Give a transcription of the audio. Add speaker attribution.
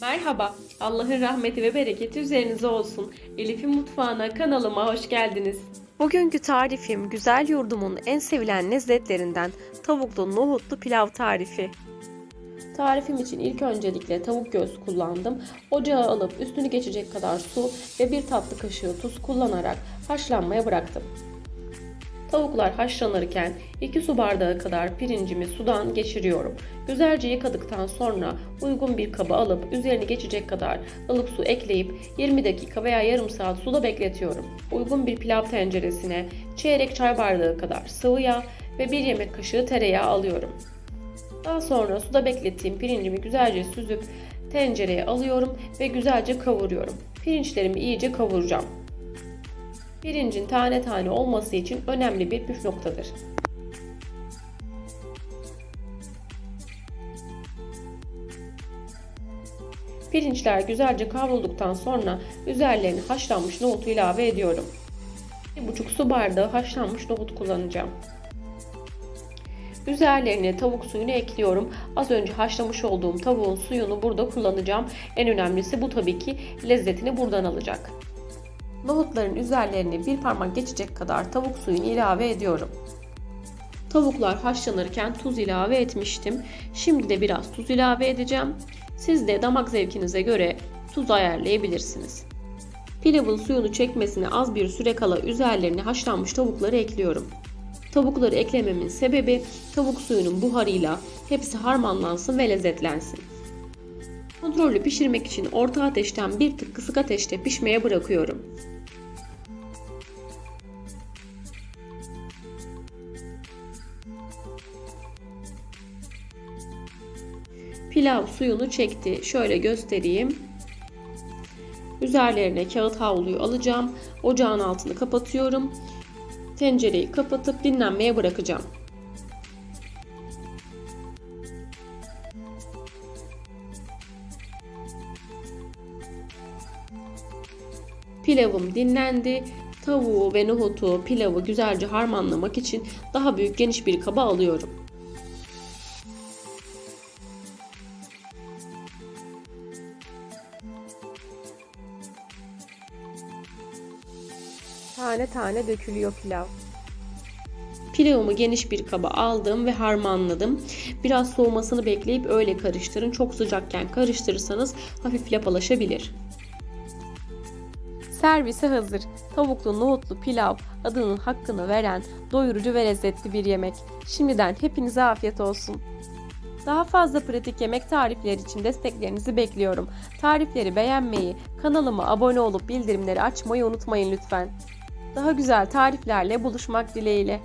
Speaker 1: Merhaba, Allah'ın rahmeti ve bereketi üzerinize olsun. Elif'in mutfağına, kanalıma hoş geldiniz. Bugünkü tarifim güzel yurdumun en sevilen lezzetlerinden tavuklu nohutlu pilav tarifi. Tarifim için ilk öncelikle tavuk göğsü kullandım. Ocağa alıp üstünü geçecek kadar su ve bir tatlı kaşığı tuz kullanarak haşlanmaya bıraktım. Tavuklar haşlanırken 2 su bardağı kadar pirincimi sudan geçiriyorum. Güzelce yıkadıktan sonra uygun bir kaba alıp üzerini geçecek kadar ılık su ekleyip 20 dakika veya yarım saat suda bekletiyorum. Uygun bir pilav tenceresine çeyrek çay bardağı kadar sıvı yağ ve 1 yemek kaşığı tereyağı alıyorum. Daha sonra suda beklettiğim pirincimi güzelce süzüp tencereye alıyorum ve güzelce kavuruyorum. Pirinçlerimi iyice kavuracağım. Pirincin tane tane olması için önemli bir püf noktadır. Pirinçler güzelce kavrulduktan sonra üzerlerine haşlanmış nohutu ilave ediyorum. 1,5 su bardağı haşlanmış nohut kullanacağım. Üzerlerine tavuk suyunu ekliyorum. Az önce haşlamış olduğum tavuğun suyunu burada kullanacağım. En önemlisi bu tabii ki lezzetini buradan alacak. Nohutların üzerlerine bir parmak geçecek kadar tavuk suyunu ilave ediyorum. Tavuklar haşlanırken tuz ilave etmiştim. Şimdi de biraz tuz ilave edeceğim. Siz de damak zevkinize göre tuz ayarlayabilirsiniz. Pilavın suyunu çekmesine az bir süre kala üzerlerine haşlanmış tavukları ekliyorum. Tavukları eklememin sebebi tavuk suyunun buharıyla hepsi harmanlansın ve lezzetlensin. Kontrollü pişirmek için orta ateşten bir tık kısık ateşte pişmeye bırakıyorum. Pilav suyunu çekti. Şöyle göstereyim. Üzerlerine kağıt havluyu alacağım. Ocağın altını kapatıyorum. Tencereyi kapatıp dinlenmeye bırakacağım. Pilavım dinlendi. Tavuğu ve nohutu, pilavı güzelce harmanlamak için daha büyük geniş bir kaba alıyorum. Tane tane dökülüyor pilav. Pilavımı geniş bir kaba aldım ve harmanladım. Biraz soğumasını bekleyip öyle karıştırın. Çok sıcakken karıştırırsanız hafif lapalaşabilir. Servise hazır. Tavuklu nohutlu pilav adının hakkını veren doyurucu ve lezzetli bir yemek. Şimdiden hepinize afiyet olsun. Daha fazla pratik yemek tarifleri için desteklerinizi bekliyorum. Tarifleri beğenmeyi, kanalıma abone olup bildirimleri açmayı unutmayın lütfen. Daha güzel tariflerle buluşmak dileğiyle.